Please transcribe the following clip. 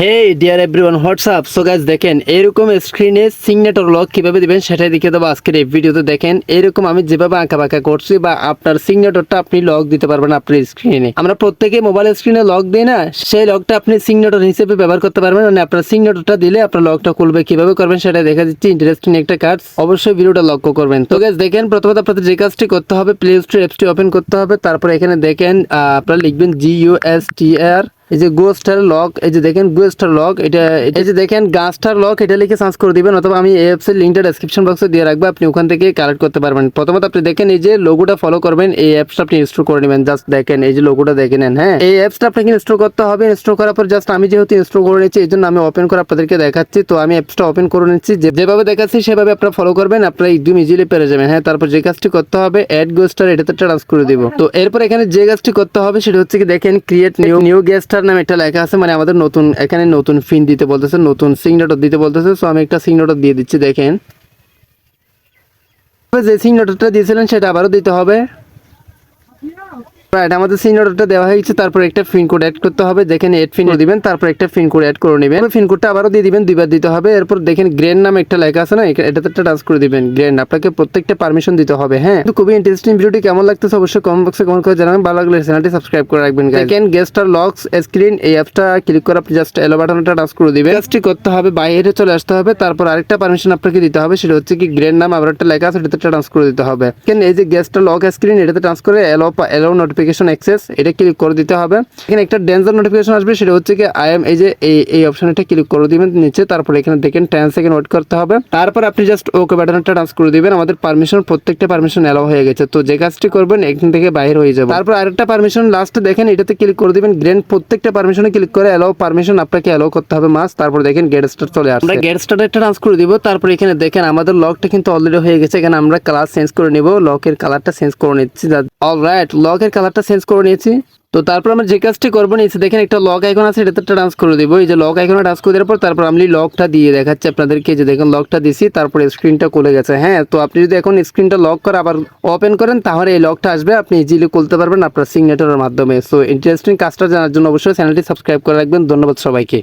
Hey dear everyone WhatsApp so guys দেখেন, এরকম স্ক্রিনে সিগনেটর লক কীভাবে দিবেন সেটাই দেখিয়ে দেবো আজকের এই ভিডিওতে দেখেন, এরকম আমি যেভাবে আঁকা বাঁকা করছি বা আপনার সিগনেটরটা আপনি লক দিতে পারবেন আপনার স্ক্রিনে আমরা প্রত্যেকে মোবাইল স্ক্রিনে লক দিই না, সেই লকটা আপনি সিগনেটর হিসেবে ব্যবহার করতে পারবেন। মানে আপনার সিগনেটরটা দিলে আপনার লকটা খুলবে, কীভাবে করবেন সেটা দেখা দিচ্ছি। ইন্টারেস্টিং একটা কাজ অবশ্যই ভিডিওটা লক্ষ্য করবেন। তো গাইস দেখেন, প্রথমত আপনাদের যে কাজটি করতে হবে প্লে স্টোর অ্যাপসটি ওপেন করতে হবে। তারপর এখানে দেখেন আপনারা লিখবেন জি ইউ এস টি আর এই যে গোস্টার লক, এই যে দেখেন গোস্টার লক, এটা এই যে দেখেন গাস্টার লক, এটা লিখে সার্চ করে দিবেন, অথবা আমি এই অ্যাপসের লিঙ্কটা ডেসক্রিপশন বক্সে দিয়ে রাখব, আপনি ওখান থেকে কালেক্ট করতে পারবেন। প্রথমত আপনি দেখেন এই যে লোগোটা ফলো করবেন, এই অ্যাপসটা আপনি ইনস্টল করে নেবেন জাস্ট দেখেন এই যে লোগোটা দেখে নেন হ্যাঁ? এই অ্যাপসটা আপনাকে ইনস্টল করতে হবে ইনস্টল করার পর জাস্ট আমি যেহেতু ইনস্টল করে নিচ্ছি এই জন্য আমি ওপেন করে আপনাদেরকে দেখাচ্ছি, তো আমি অ্যাপসটা ওপেন করে নিচ্ছি যেভাবে দেখাচ্ছি সেভাবে আপনারা ফলো করবেন, আপনারা একদম ইজিলি পেরে যাবেন হ্যাঁ? তারপর যে কাজটি করতে হবে অ্যাড গোস্টার এটাতে ট্রান্স করে দিব। তো এরপর এখানে যে কাজটি করতে হবে, সেটা হচ্ছে কি দেখেন ক্রিয়েট নিউ নিউ গেস্টার নামে একটা লেখা আছে মানে আমাদের নতুন, এখানে নতুন ফিন দিতে বলতেছে, নতুন সিগনেটার দিতে বলতেছে সো আমি একটা সিগনেটার দিয়ে দিচ্ছি, দেখেন। যে সিগনেটারটা দিয়েছিলেন, সেটা আবারও দিতে হবে। রাইট আমাদের সিগনেটরটা দেওয়া হয়েছে তারপর একটা পিন কোড অ্যাড করতে হবে দেখেন এড পিন দিবেন তারপর একটা পিন কোড অ্যাড করে নেবেন। পিন কোডটা আবারও দিয়ে দিবেন দুইবার দিতে হবে। এরপর দেখেন গ্রেন নামে একটা লেখা আছে না এটাতে একটা টাচ করে দিবেন গ্রেন আপনাকে প্রত্যেকটা পারমিশন দিতে হবে হ্যাঁ? তো খুবই ইন্টারেস্টিং ভিডিওটি কেমন লাগতেছে অবশ্যই কমেন্ট বক্সে কমেন্ট করে জানাবেন। ভালো লাগলে চ্যানেলটি সাবস্ক্রাইব করে রাখবেন দেখেন গেস্টার লকস স্ক্রিন এই অ্যাপটা ক্লিক করে আপনি জাস্ট এলো বাটনটা টাচ করে দিবেন। কাজটি করতে হবে বাইরে চলে আসতে হবে তারপর আরেকটা পারমিশন আপনাকে দিতে হবে সেটা হচ্ছে কি গ্রেন নাম আবার একটা লেখা আছে এটাতে ট্রান্স করে দিতে হবে। কেন এই যে গেস্টার লক স্ক্রিন এটাতে ট্রান্স করে এলো এলো নোটিফিকেশন অ্যাক্সেস এটা ক্লিক করে দিতে হবে। এখানে একটা ডেঞ্জার নোটিফিকেশন আসবে, সেটা হচ্ছে কি আই এম এই যে এই এই অপশনটা ক্লিক করে দিবেন নিচে, তারপর এখানে দেখেন টেন সেকেন্ড ওয়েট করতে হবে। তারপর আপনি জাস্ট ওকে বাটনটা ট্রান্স করে দিবেন, আমাদের পারমিশন প্রত্যেকটা পারমিশন এলাও হয়ে গেছে। তো যে কাজটি করবেন, এখান থেকে বাইরে হয়ে যাবে তারপর আরেকটা পারমিশন লাস্টে দেখেন, এটাতে ক্লিক করে দিবেন গ্রেন প্রত্যেকটা পারমিশনে ক্লিক করে এলাও পারমিশন আপনাকে এলাও করতে হবে মাস তারপর দেখেন গেট স্টার্ট চলে আসবে আমরা গেট স্টার্ট ট্রান্স করে দিব, তারপর এখানে দেখেন আমাদের লকটা কিন্তু অলরেডি হয়ে গেছে। এখানে আমরা কালার চেঞ্জ করে নিব লকের কালারটা চেঞ্জ করে নিচ্ছি। অলরাইট লকের কালারটা চেঞ্জ করে নিয়েছি। তো তারপর আমরা যে কাজটি করব নিয়েছি, দেখেন একটা লক আইকন আছে, এটা একটা ডান্স করে দেবো। এই যে লক আইকনে ডান্স করে দেওয়ার পর তারপর আমি লকটা দিয়ে দেখাচ্ছি আপনাদেরকে, যে দেখেন লকটা দিছি, তারপরে স্ক্রিনটা খুলে গেছে। হ্যাঁ তো আপনি যদি এখন স্ক্রিনটা লক করে আবার ওপেন করেন, তাহলে এই লকটা আসবে। আপনি ইজিলি খুলতে পারবেন আপনার সিগনেটারের মাধ্যমে। সো ইন্টারেস্টিং কাজটা জানার জন্য অবশ্যই চ্যানেলটি সাবস্ক্রাইব করে রাখবেন। ধন্যবাদ সবাইকে।